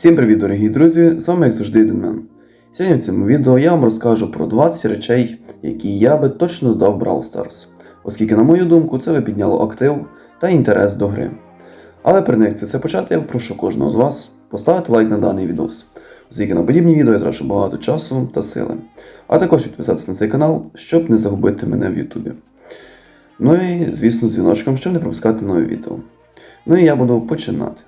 Всім привіт, дорогі друзі! З вами як завжди Денмен. Сьогодні в цьому відео я вам розкажу про 20 речей, які я би точно додав в Brawl Stars, оскільки, на мою думку, це би підняло актив та інтерес до гри. Але перед як це все почати, я прошу кожного з вас поставити лайк на даний відос, оскільки на подібні відео я трачу багато часу та сили. А також підписатися на цей канал, щоб не загубити мене в Ютубі. Ну і, звісно, з дзвіночком, щоб не пропускати нові відео. Ну і я буду починати.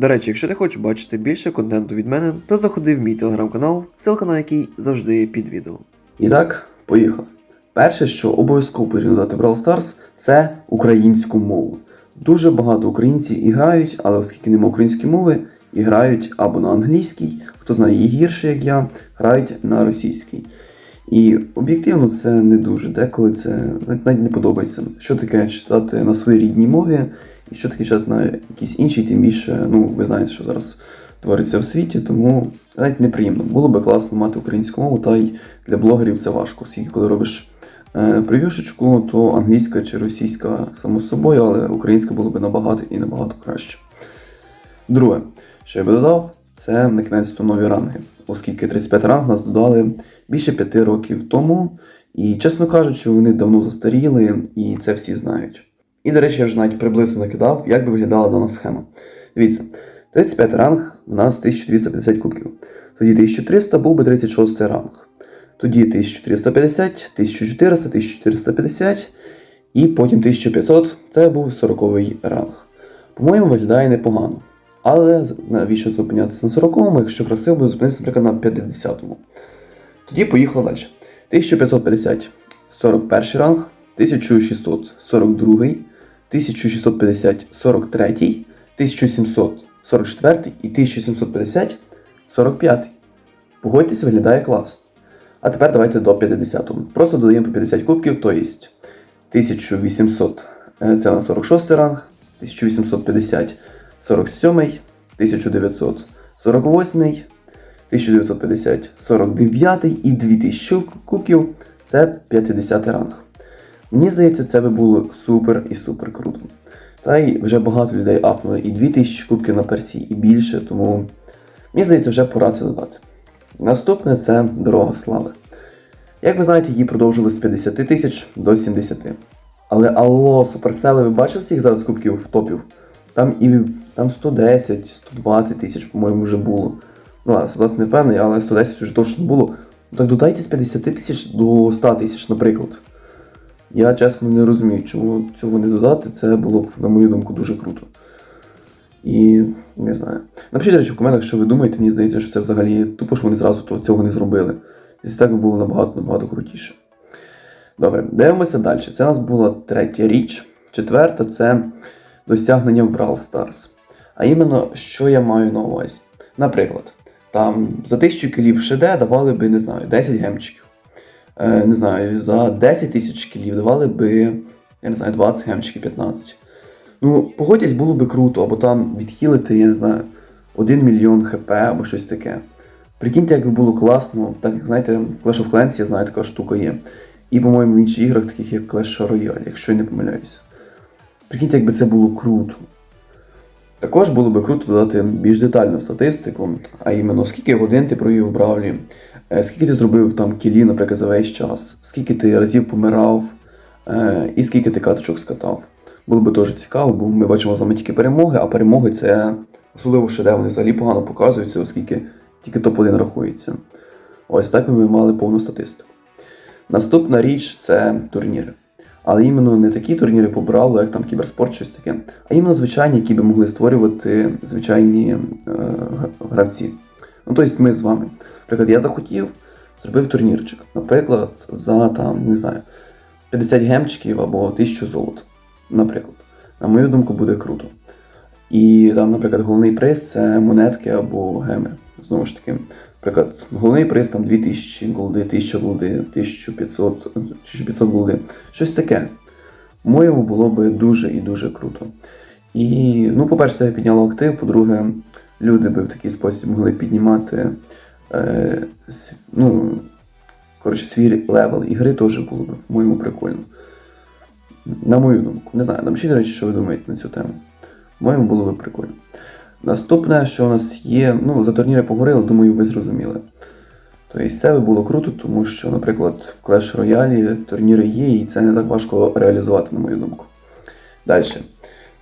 До речі, якщо ти хочеш бачити більше контенту від мене, то заходи в мій телеграм-канал, ссылка на який завжди є під відео. І так, поїхали. Перше, що обов'язково потрібно дати в Brawl Stars, це українську мову. Дуже багато українців і грають, але оскільки немає української мови, і грають або на англійській, хто знає її гірше, як я, грають на російській. І об'єктивно це не дуже. Деколи це навіть не подобається. Що таке читати на своїй рідній мові, і що таке читати на якійсь іншій, тим більше, ну, ви знаєте, що зараз твориться в світі, тому навіть неприємно. Було би класно мати українську мову, та й для блогерів це важко. Оскільки коли робиш е, прев'юшечку, то англійська чи російська само собою, але українська було б набагато і набагато краще. Друге, що я би додав, це на кінець то нові ранги, оскільки 35 ранг нас додали більше 5 років тому, і, чесно кажучи, вони давно застаріли, і це всі знають. І, до речі, я вже навіть приблизно накидав, як би виглядала дана схема. Дивіться, 35 ранг у нас 1250 кубків. Тоді 1300 був би 36 ранг. Тоді 1350, 1400, 1450 і потім 1500 це був 40 ранг. По-моєму, виглядає непогано. Але навіщо зупинятися на 40-му, якщо красиво буде зупинитися, наприклад, на 50-му. Тоді поїхали далі. 1550 41 ранг, 1600 42, 1650 43, 1700 44 і 1750 45. Погодьтесь, виглядає класно. А тепер давайте до 50-го. Просто додаємо по 50 кубків, то є 1800 е, це на 46 ранг, 1850 47, 1900 48, 1950 49 і 2000 кубків це 50 ранг. Мені здається, це би було супер і супер круто. Та й вже багато людей апнули і 2000 кубків на персі, і більше, тому мені здається, вже пора це додати. Наступне це дорога слави. Як ви знаєте, її продовжили з 50 тисяч до 70. Але алло, суперсели, ви бачили всіх зараз кубків в топів? Там і там 110, 120 тисяч, по-моєму, вже було. Ну, ладно, 120 не певний, але 110 вже точно було. Так додайте з 50 тисяч до 100 тисяч, наприклад. Я чесно не розумію, чому цього не додати. Це було б, на мою думку, дуже круто. І не знаю. Напишіть, речі, в коментах, що ви думаєте, мені здається, що це взагалі тупо, що вони зразу цього не зробили. І так би було набагато-набагато крутіше. Добре, дивимося далі. Це у нас була третя річ. Четверта це досягнення в Brawl Stars. А іменно, що я маю на увазі? Наприклад, там за 1000 кілів ШД давали би, не знаю, 10 гемчиків. Е, не знаю, за 10 тисяч кілів давали би, я не знаю, 20 гемчиків, 15. Ну, погодьтесь, було би круто, або там відхилити, я не знаю, 1 мільйон хп або щось таке. Прикиньте, як би було класно, так як знаєте, в Clash of Clans, я знаю, така штука є. І, по-моєму, в інших іграх, таких як Clash Royale, якщо я не помиляюся. Прикиньте, якби це було круто. Також було би круто додати більш детальну статистику, а іменно скільки годин ти провів в Бравлі, скільки ти зробив там кілі, наприклад, за весь час, скільки ти разів помирав, е, і скільки ти каточок скатав. Було би дуже цікаво, бо ми бачимо з вами тільки перемоги, а перемоги це особливо ще де вони взагалі погано показуються, оскільки тільки топ-1 рахується. Ось так ми мали повну статистику. Наступна річ це турніри. Але іменно не такі турніри по як там кіберспорт, щось таке, а іменно звичайні, які би могли створювати звичайні е, гравці. Ну, тобто ми з вами. Наприклад, я захотів, зробив турнірчик. Наприклад, за там, не знаю, 50 гемчиків або 1000 золот. Наприклад. На мою думку, буде круто. І там, наприклад, головний приз це монетки або геми. Знову ж таки, наприклад, головний приз там 2000 голди, 1000 голди, 1500, 1500 голди. Щось таке. По-моєму, було би дуже і дуже круто. І, ну, по-перше, це підняло актив, по-друге, люди би в такий спосіб могли піднімати е, ну, коротше, свій левел ігри теж було б, по-моєму, прикольно. На мою думку. Не знаю, напишіть, до речі, що ви думаєте на цю тему. По-моєму, було б прикольно. Наступне, що у нас є, ну, за турніри поговорили, думаю, ви зрозуміли. Тобто це би було круто, тому що, наприклад, в Clash Royale турніри є, і це не так важко реалізувати, на мою думку. Далі.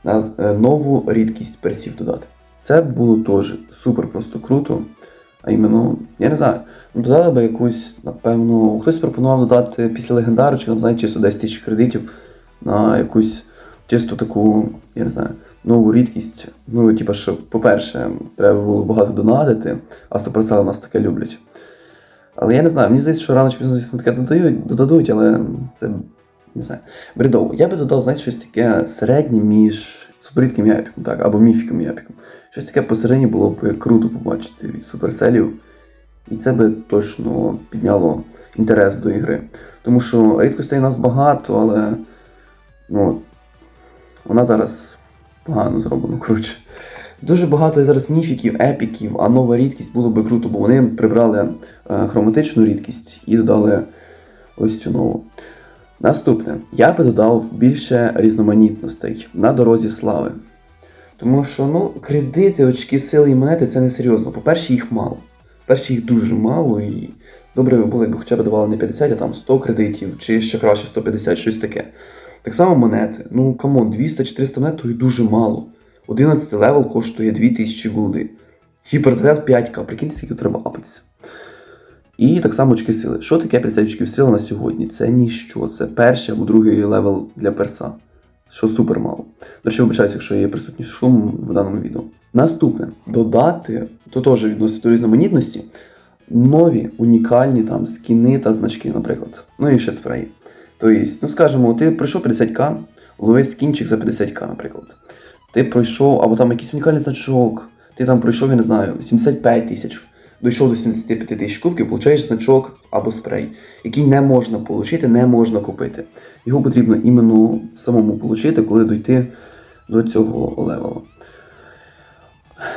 Е, нову рідкість персів додати. Це було теж супер просто круто. А іменно, я не знаю, ну, додали би якусь, напевно, хтось пропонував додати після легендарочки, там, знаєте, чисто 10 тисяч кредитів на якусь чисто таку, я не знаю, нову рідкість. Ну, типа, що, по-перше, треба було багато донатити, а 100% нас таке люблять. Але я не знаю, мені здається, що рано чи пізно, звісно, таке додають, додадуть, але це не знаю. Бредово. Я би додав, знаєте, щось таке середнє між суперрідким і епіком, так, або міфіком і епіком. Щось таке посередині було б круто побачити від суперселів. І це би точно підняло інтерес до ігри. Тому що рідкостей у нас багато, але ну, вона зараз погано зроблена, коротше. Дуже багато зараз міфіків, епіків, а нова рідкість було би круто, бо вони прибрали е, хроматичну рідкість і додали ось цю нову. Наступне, я би додав більше різноманітностей на дорозі слави. Тому що ну, кредити, очки сили і монети це не серйозно. По-перше, їх мало. По-перше, їх дуже мало, і добре би було, якби хоча б давали не 50, а там 100 кредитів, чи ще краще 150, щось таке. Так само монети. Ну, камон, 200-400 монет то і дуже мало. 11 левел коштує 2000 голди. Гіперзаряд 5к, прикиньте, скільки треба апатися. І так само очки сили. Що таке 50 очків сили на сьогодні? Це ніщо. Це перший або другий левел для перса. Що супер мало. До речі, вибачаюся, якщо є присутній шум в даному відео. Наступне додати, то теж відноситься до різноманітності, нові унікальні там скіни та значки, наприклад. Ну і ще спреї. Тобто, ну скажімо, ти пройшов 50к, лови скінчик за 50к, наприклад. Ти пройшов, або там якийсь унікальний значок, ти там пройшов, я не знаю, 75 тисяч, дійшов до 75 тисяч кубків, получаєш значок або спрей, який не можна отримати, не можна купити. Його потрібно іменно самому отримати, коли дойти до цього левелу.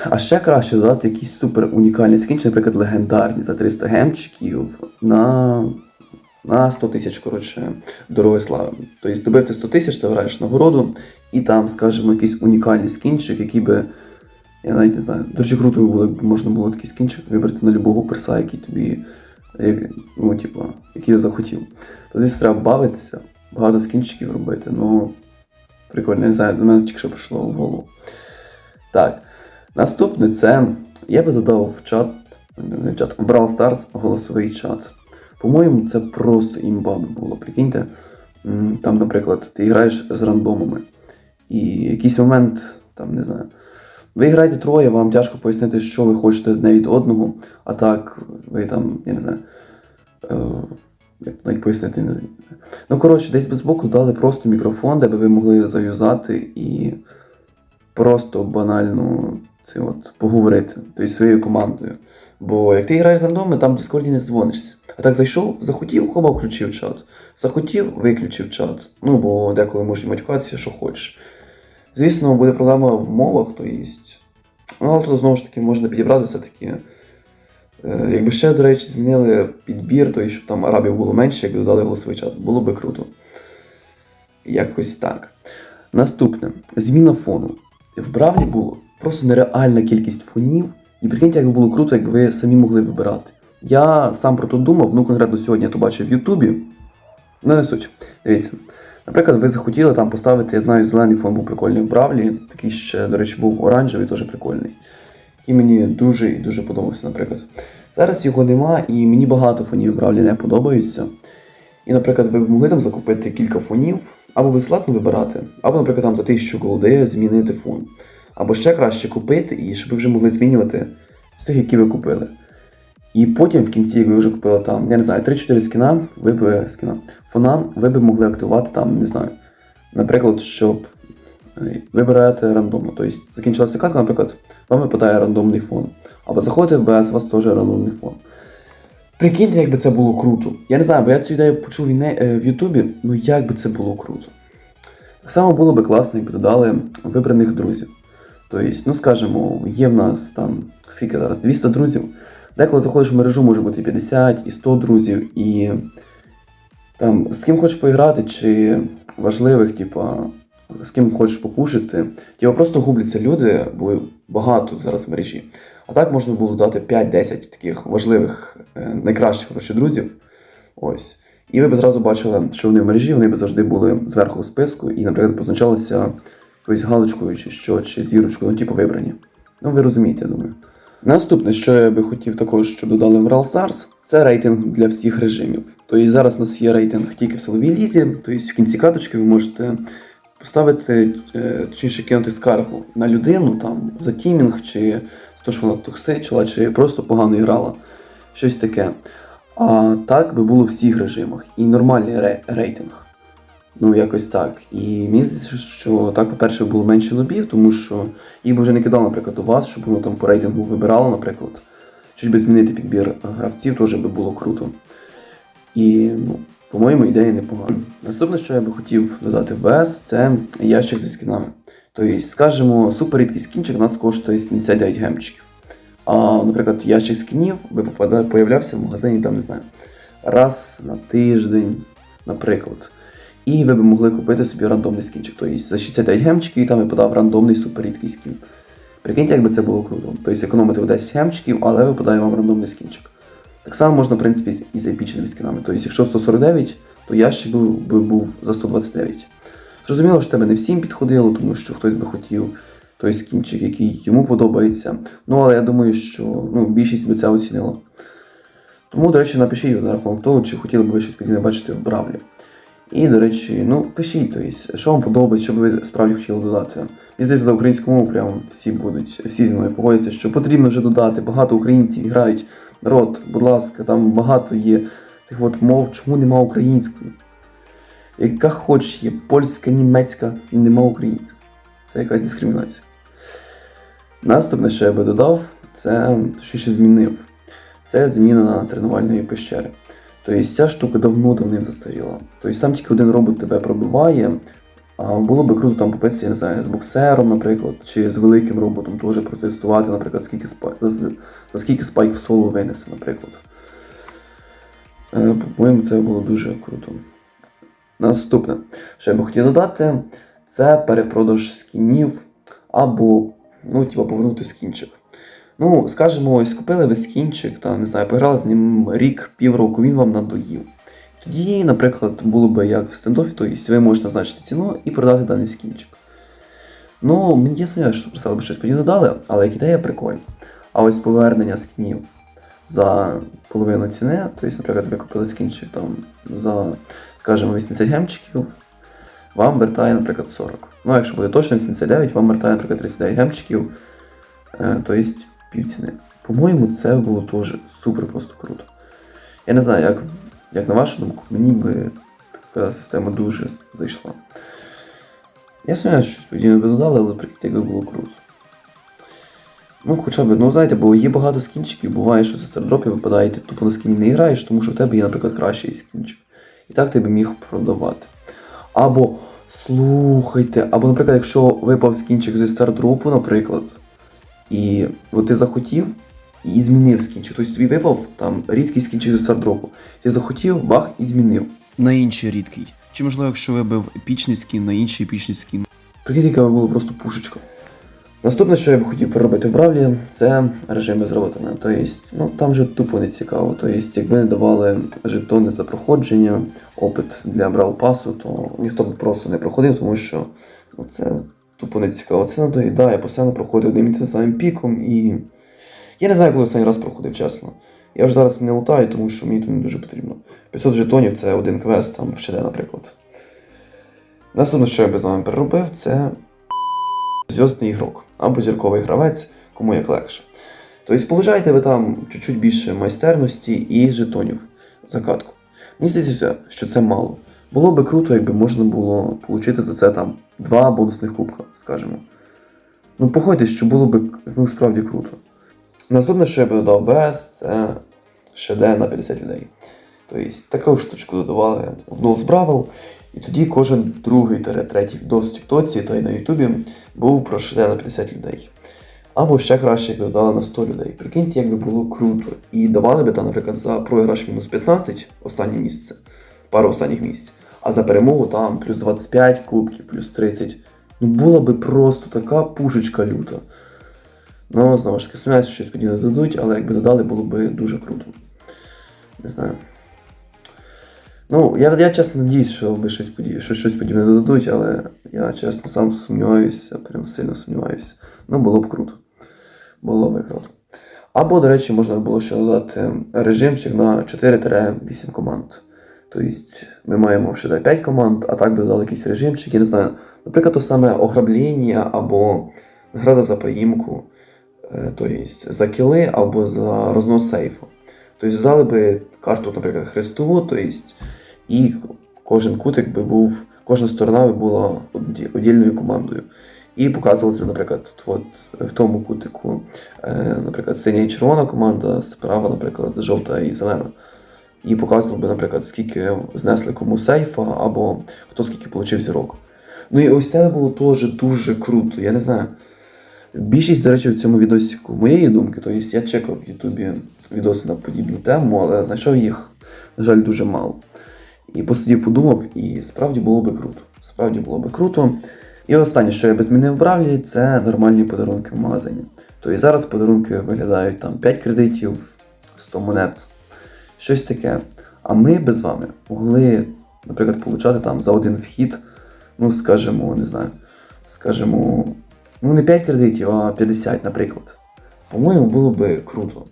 А ще краще додати якісь супер унікальні скінчі, наприклад, легендарні за 300 гемчиків на, на 100 тисяч, коротше, дороги слави. Тобто добити 100 тисяч, ти граєш нагороду, і там, скажімо, якийсь унікальний скінчик, який би. Я навіть не знаю. Дуже круто було, якби можна було такий скінчик вибрати на любого перса, який тобі. Ну, типу, який захотів. То десь треба бавитися, багато скінчиків робити. Ну, прикольно, не знаю, до мене тільки що прийшло в голову. Так. Наступне це. Я би додав в чат, не в чат, в Brawl Stars голосовий чат. По-моєму, це просто імба було. Прикиньте. Там, наприклад, ти граєш з рандомами. І якийсь момент, там, не знаю. Ви граєте троє, вам тяжко пояснити, що ви хочете одне від одного, а так, ви там, я не знаю. Е, як навіть пояснити. не- Ну, коротше, десь без боку дали просто мікрофон, де би ви могли заюзати і просто банально це от, поговорити тобто своєю командою. Бо як ти граєш з рандоми, там в Дискорді не дзвонишся. А так зайшов, захотів, хоба включив чат. Захотів, виключив чат. Ну, бо деколи можуть матюкатися, що хочеш. Звісно, буде проблема в мовах, то є. Ну, але тут знову ж таки можна підібрати все-таки. Е, Якби ще, до речі, змінили підбір, то і щоб там арабів було менше, якби додали голосовий чат, було би круто. Якось так. Наступне. Зміна фону. В Бравлі було просто нереальна кількість фонів. І прикиньте, як би було круто, якби ви самі могли вибирати. Я сам про то думав, ну конкретно сьогодні я то бачив в Ютубі. Ну, не суть. Дивіться. Наприклад, ви захотіли там поставити, я знаю, зелений фон був прикольний в Бравлі. Такий ще, до речі, був оранжевий, теж прикольний. Який мені дуже і дуже подобався, наприклад. Зараз його нема, і мені багато фонів в Бравлі не подобаються. І, наприклад, ви б могли там закупити кілька фонів, або безплатно вибирати, або, наприклад, там за 1000 голди змінити фон. Або ще краще купити, і щоб ви вже могли змінювати з тих, які ви купили. І потім в кінці, ви вже купили там, я не знаю, 3-4 скіна, ви б скіна, фона, ви б могли активувати там, не знаю. Наприклад, щоб е, ви берете рандомно. Тобто закінчилася катка, наприклад, вам випадає рандомний фон. Або заходите в БС, у вас теж рандомний фон. Прикиньте, як би це було круто. Я не знаю, бо я цю ідею почув і не- е, в Ютубі, ну як би це було круто. Так само було би класно, якби додали вибраних друзів. Тобто, ну скажімо, є в нас там скільки зараз? 200 друзів. Деколи заходиш в мережу, може бути і 50, і 100 друзів, і там з ким хочеш поіграти, чи важливих, типа, з ким хочеш покушати. Типа просто губляться люди, бо багато зараз в мережі. А так можна було дати 5-10 таких важливих, е, найкращих коротше, друзів. Ось. І ви б зразу бачили, що вони в мережі, вони б завжди були зверху у списку і, наприклад, позначалися якоюсь галочкою чи що, чи зірочкою, ну, типу вибрані. Ну, ви розумієте, я думаю. Наступне, що я би хотів також, щоб додали в Brawl Stars, це рейтинг для всіх режимів. Тобто зараз у нас є рейтинг тільки в силовій лізі, тобто в кінці каточки ви можете поставити, е, точніше кинути скаргу на людину там за тімінг, чи за те, що вона токсичила, чи просто погано грала. Щось таке. А так би було в всіх режимах. І нормальний рейтинг. Ну, якось так. І мені здається, що так, по-перше, було менше нобів, тому що їх би вже не кидали, наприклад, у вас, щоб воно там по рейтингу вибирало, наприклад. Чуть би змінити підбір гравців, теж би було круто. І, ну, по-моєму, ідея непогана. Наступне, що я би хотів додати в ВС, це ящик зі скінами. Тобто, скажімо, суперрідкий скінчик у нас коштує 79 гемчиків. А, наприклад, ящик скінів би появлявся в магазині, там не знаю, раз на тиждень, наприклад. І ви б могли купити собі рандомний скінчик. Тобто за 69 гемчиків і там випадав рандомний суперрідкий скін. Прикиньте, якби це було круто. Тобто економити в 10 гемчиків, але випадає вам рандомний скінчик. Так само можна, в принципі, і з епічними скінами. Тобто, якщо 149, то ящик би, був за 129. Зрозуміло, що це не всім підходило, тому що хтось би хотів той скінчик, який йому подобається. Ну, але я думаю, що ну, більшість би це оцінила. Тому, до речі, напишіть на рахунок того, чи хотіли б ви щось подібне бачити в Бравлі. І, до речі, ну, пишіть, тобто, що вам подобається, що б ви справді хотіли додати. Мені здається, за українську мову прямо всі будуть, всі зі мною погодяться, що потрібно вже додати. Багато українців грають. Народ, будь ласка, там багато є цих от мов, чому нема української? Яка хоч є польська, німецька нема української. Це якась дискримінація. Наступне, що я би додав, це що ще змінив. Це зміна тренувальної пещери. Тобто ця штука давно давним застаріла. Тобто там тільки один робот тебе пробиває, а було би круто там попитися, я не знаю, з боксером, наприклад, чи з великим роботом теж протестувати, наприклад, скільки спай... за, за скільки спайк в соло винесе, наприклад. Е, По-моєму, це було дуже круто. Наступне, що я би хотів додати, це перепродаж скінів або, ну, типа, повернути скінчик. Ну, скажімо, ось купили ви скінчик, та не знаю, пограли з ним рік, півроку, він вам надоїв. Тоді, наприклад, було би як в стендофі, тобто ви можете назначити ціну і продати даний скінчик. Ну, мені я сумніваюся, що Суперсел би щось подібне дали, але як ідея прикольна. А ось повернення скінів за половину ціни, тобто, наприклад, ви купили скінчик там за, скажімо, 80 гемчиків, вам вертає, наприклад, 40. Ну, якщо буде точно 79, вам вертає, наприклад, 39 гемчиків, тобто півціни. По-моєму, це було теж супер просто круто. Я не знаю, як, як на вашу думку, мені би така система дуже зайшла. Я сумніваюся, що щось подібне би додали, але прикиньте, якби було круто. Ну, хоча б, ну знаєте, бо є багато скінчиків, буває, що за стардропі випадає, ти тупо на скіні не граєш, тому що в тебе є, наприклад, кращий скінчик. І так ти би міг продавати. Або, слухайте, або, наприклад, якщо випав скінчик зі стардропу, наприклад, і от ти захотів і змінив скінчик. Тобто тобі випав там рідкий скінчик зі стардропу. Ти захотів, бах, і змінив. на інший рідкий. Чи можливо, якщо вибив епічний скін на інший епічний скін. Прикинь, яка була просто пушечка. Наступне, що я б хотів переробити в Бравлі, це режими з роботами. Тобто, ну там же тупо не цікаво. Тобто, якби не давали жетони за проходження, опит для Брал Пасу, то ніхто б просто не проходив, тому що ну, це тупо не цікаво. Це надоїдає, постійно проходив одним і тим самим піком і. Я не знаю, коли останній раз проходив, чесно. Я вже зараз не лутаю, тому що мені тут не дуже потрібно. 500 жетонів це один квест, там в ШД, наприклад. Наступне, що я би з вами переробив, це зв'язний ігрок або зірковий гравець, кому як легше. Тобто, получаєте ви там чуть-чуть більше майстерності і жетонів за катку. Мені здається, що це мало. Було би круто, якби можна було отримати за це там два бонусних кубка, скажімо. Ну, погодьтесь, що було б ну, справді круто. Наступне, що я би додав без, це ШД на 50 людей. Тобто таку штучку додавали в Нолс Бравл, і тоді кожен другий третій відос в Тіктоці та й на Ютубі був про ШД на 50 людей. Або ще краще, якби додали на 100 людей. Прикиньте, як би було круто. І давали би там, наприклад, за програш мінус 15 останнє місце, пару останніх місць. А за перемогу там плюс 25 кубків, плюс 30. Ну була би просто така пушечка люта. Ну, знову ж таки, сумніваюся, що щось подібне додадуть, але якби додали, було б дуже круто. Не знаю. Ну, я, я чесно надіюсь, що би щось, подібне, що щось подібне додадуть, але я чесно сам сумніваюся, прям сильно сумніваюся. Ну, було б круто. Було б круто. Або, до речі, можна було ще додати режимчик на 4-8 команд. Тобто ми маємо ще 5 команд, а так би додали якийсь режимчик, я не знаю. Наприклад, то саме ограблення або награда за поїмку, е, тобто за кіли або за рознос сейфу. Тобто додали би карту, наприклад, хрестову, тобто, і кожен кутик би був, кожна сторона би була одільною командою. І показувалося, наприклад, от в тому кутику, е, наприклад, синя і червона команда, справа, наприклад, жовта і зелена. І показував би, наприклад, скільки знесли кому сейфа, або хто скільки отримав зірок. Ну і ось це було теж дуже круто. Я не знаю. Більшість, до речі, в цьому відосіку моєї думки, тобто я чекав в Ютубі відоси на подібну тему, але знайшов їх, на жаль, дуже мало. І посидів, подумав, і справді було би круто. Справді було би круто. І останнє, що я би змінив в Бравлі, це нормальні подарунки в магазині. Тобто зараз подарунки виглядають там 5 кредитів, 100 монет, щось таке. А ми би з вами могли, наприклад, получати там за один вхід, ну, скажімо, не знаю, скажімо, ну не 5 кредитів, а 50, наприклад. По-моєму, було би круто.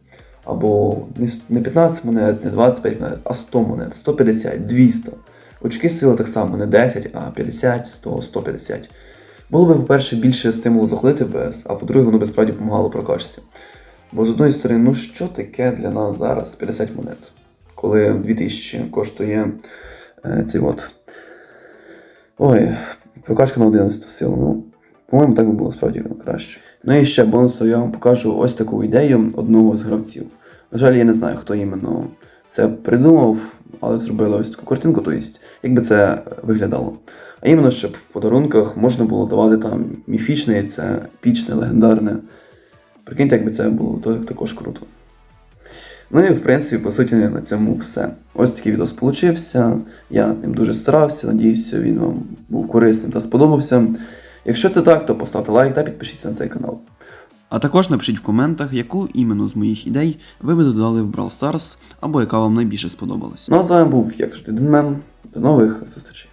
Або не 15 монет, не 25 монет, а 100 монет, 150, 200. Очки сили так само не 10, а 50, 100, 150. Було би, по-перше, більше стимулу заходити в БС, а по-друге, воно би справді допомагало прокачці. Бо з одної сторони, ну що таке для нас зараз 50 монет, коли 2000 коштує е, цей от. Ой, прокачка на 11 силу. Ну, по-моєму, так би було справді краще. Ну і ще бонусом я вам покажу ось таку ідею одного з гравців. На жаль, я не знаю, хто іменно це придумав, але зробили ось таку картинку, тобто, як би це виглядало. А іменно, щоб в подарунках можна було давати там міфічне яйце, епічне, легендарне. Прикиньте, якби це було, то також круто. Ну і в принципі, по суті, на цьому все. Ось такий відео получився. Я ним дуже старався, надіюся, він вам був корисним та сподобався. Якщо це так, то поставте лайк та підпишіться на цей канал. А також напишіть в коментах, яку іменно з моїх ідей ви би додали в Brawl Stars, або яка вам найбільше сподобалась. Ну а з вами був, як завжди, Денмен. До нових зустрічей.